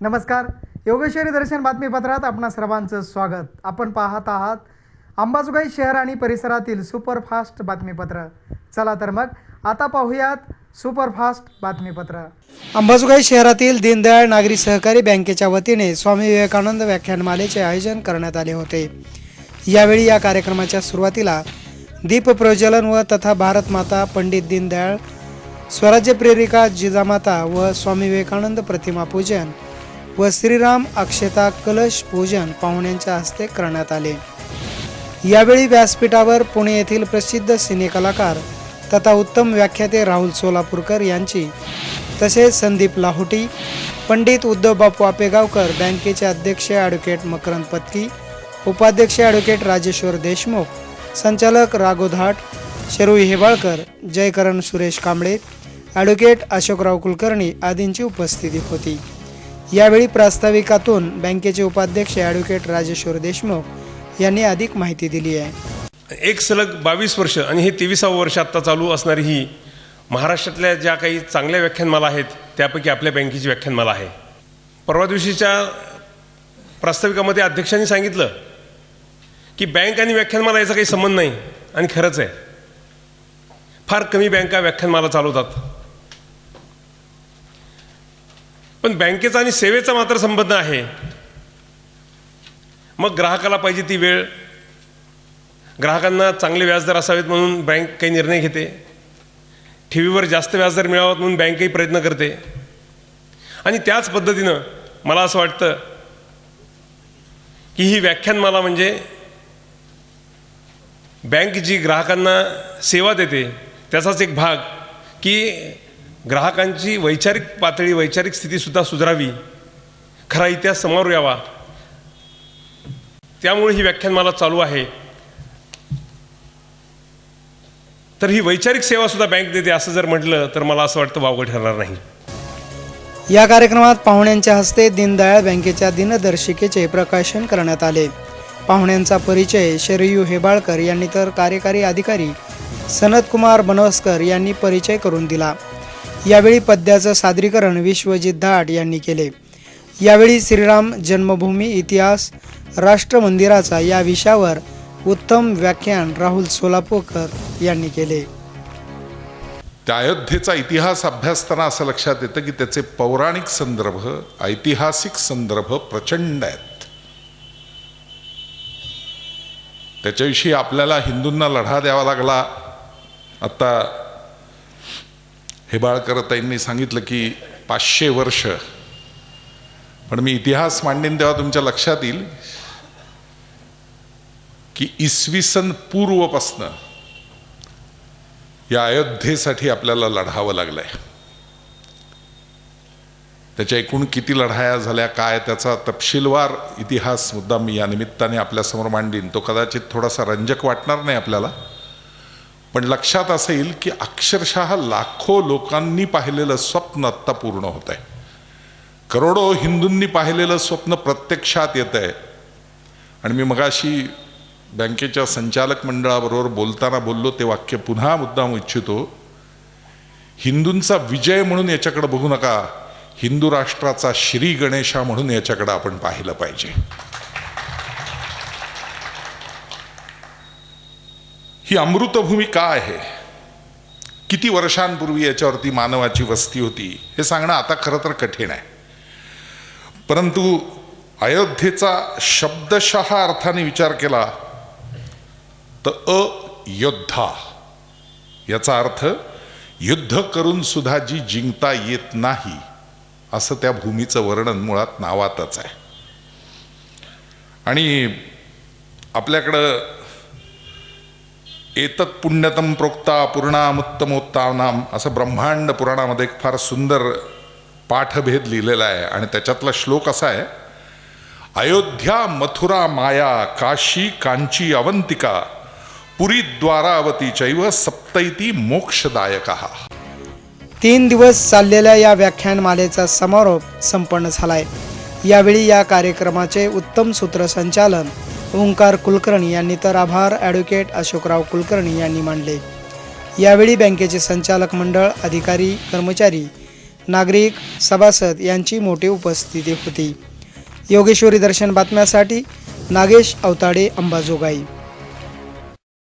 नमस्कार. योगेश्वरी दर्शन बातमीपत्रात आपणा सर्वांचं स्वागत. आपण पाहत आहात अंबाजोगाई शहर आणि परिसरातील सुपरफास्ट बातमीपत्र. चला तर मग आता पाहूयात सुपरफास्ट बातमीपत्र. अंबाजोगाई शहरातील दीनदयाळ नागरी सहकारी बँकेच्या वतीने स्वामी विवेकानंद व्याख्यानमालेचे आयोजन करण्यात आले होते. यावेळी या कार्यक्रमाच्या सुरुवातीला दीप प्रज्वलन व तथा भारत माता पंडित दीनदयाळ स्वराज्य प्रेरिका जिजामाता व स्वामी विवेकानंद प्रतिमा पूजन व श्रीराम अक्षता कलश पूजन पाहुण्यांच्या हस्ते करण्यात आले. यावेळी व्यासपीठावर पुणे येथील प्रसिद्ध सिनेकलाकार तथा उत्तम व्याख्याते राहुल सोलापूरकर यांची तसेच संदीप लाहोटी पंडित उद्धव बापू आपेगावकर बँकेचे अध्यक्ष ॲडव्होकेट मकरंद पत्की उपाध्यक्ष ॲडव्होकेट राजेश्वर देशमुख संचालक राघोधाट शरुई हेबाळकर जयकरण सुरेश कांबळे ॲडव्होकेट अशोकराव कुलकर्णी आदींची उपस्थिती होती. यावेळी प्रास्ताविकातून बँकेचे उपाध्यक्ष ॲडव्होकेट राजेश्वर देशमुख यांनी अधिक माहिती दिली आहे. एक सलग बावीस वर्ष आणि हे तेविसावं वर्ष आत्ता चालू असणारी ही महाराष्ट्रातल्या ज्या काही चांगल्या व्याख्यानमाला आहेत त्यापैकी आपल्या बँकेची व्याख्यानमाला आहे. परवा दिवशीच्या प्रास्ताविकामध्ये अध्यक्षांनी सांगितलं की बँक आणि व्याख्यानमाला याचा काही संबंध नाही आणि खरंच आहे. फार कमी बँका व्याख्यानमाला चालवतात. पण बँकेचा आणि सेवेचा मात्र संबंध आहे. मग ग्राहकाला पाहिजे ती वेळ. ग्राहकांना चांगले व्याजदर असावेत म्हणून बँक काही निर्णय घेते. ठेवीवर जास्त व्याजदर मिळावं म्हणून बँकही प्रयत्न करते. आणि त्याच पद्धतीनं मला असं वाटतं की ही व्याख्यानमाला म्हणजे बँक जी ग्राहकांना सेवा देते त्याचाच एक भाग की ग्राहकांची वैचारिक पातळी वैचारिक स्थितीसुद्धा सुधारावी. खरा इतिहास समोर यावा. त्यामुळे ही व्याख्यानमाला चालू आहे. तर ही वैचारिक सेवासुद्धा बँक देते असं जर म्हटलं तर मला असं वाटतं वावगं ठरणार नाही. या कार्यक्रमात पाहुण्यांच्या हस्ते दीनदयाळ बँकेच्या दिनदर्शिकेचे प्रकाशन करण्यात आले. पाहुण्यांचा परिचय शरयू हेबाळकर यांनी तर कार्यकारी अधिकारी सनतकुमार बनवसकर यांनी परिचय करून दिला. यावेळी पद्याचं सादरीकरण विश्वजित धाट यांनी केले. यावेळी श्रीराम जन्मभूमी इतिहास राष्ट्र मंदिराचा या विषयावर उत्तम व्याख्यान राहुल सोलापूरकर यांनी केले. त्या अयोध्येचा इतिहास अभ्यासताना असं लक्षात येतं की त्याचे पौराणिक संदर्भ ऐतिहासिक संदर्भ प्रचंड आहेत. त्याच्याविषयी आपल्याला हिंदूंना लढा द्यावा लागला. आत्ता हेबाळकरताईंनी सांगितलं की पाचशे वर्ष. पण मी इतिहास मांडीन तेव्हा तुमच्या लक्षात येईल की इसवी सन पूर्वपासनं या अयोध्येसाठी आपल्याला लढावं लागलंय. त्याच्या एकूण किती लढाया झाल्या काय त्याचा तपशीलवार इतिहास मुद्दा मी या निमित्ताने आपल्यासमोर मांडीन तो कदाचित थोडासा रंजक वाटणार नाही आपल्याला. पण लक्षात असं येईल की अक्षरशः लाखो लोकांनी पाहिलेलं स्वप्न आत्ता पूर्ण होत आहे करोडो हिंदूंनी पाहिलेलं स्वप्न प्रत्यक्षात येत आहे आणि मी मगाशी बँकेच्या संचालक मंडळाबरोबर बोलताना बोललो ते वाक्य पुन्हा मुद्दाम इच्छितो. हिंदूंचा विजय म्हणून याच्याकडे बघू नका. हिंदू राष्ट्राचा श्री गणेशा म्हणून याच्याकडे आपण पाहिलं पाहिजे. ही अमृतभूमी का आहे? किती वर्षांपूर्वी याच्यावरती मानवाची वस्ती होती हे सांगणं आता खरं तर कठीण आहे. परंतु अयोध्येचा शब्दशः अर्थाने विचार केला तर अयोद्धा याचा अर्थ युद्ध करून सुद्धा जी जिंकता येत नाही असं त्या भूमीचं वर्णन मुळात नावातच आहे. आणि आपल्याकडं एतत् पुण्यतम प्रोक्ता पूर्णामुत्तमोत्तानाम असं ब्रह्मांड पुराणामध्ये एक फार सुंदर पाठभेद लिहिलेला आहे. आणि त्याच्यातला श्लोक असा आहे अयोध्या मथुरा माया काशी कांची अवंतिका पुरी द्वारावती चैव सप्तैती मोक्षदायक. तीन दिवस चाललेल्या या व्याख्यानमालेचा समारोप संपन्न झालाय. यावेळी या कार्यक्रमाचे उत्तम सूत्रसंचालन ओंकार कुलकर्णी यांनी तर आभार ॲडव्होकेट अशोकराव कुलकर्णी यांनी मांडले यावेळी बँकेचे संचालक मंडळ अधिकारी कर्मचारी नागरिक सभासद यांची मोठी उपस्थिती होती. योगेश्वरी दर्शन बातम्यासाठी नागेश अवताडे अंबाजोगाई.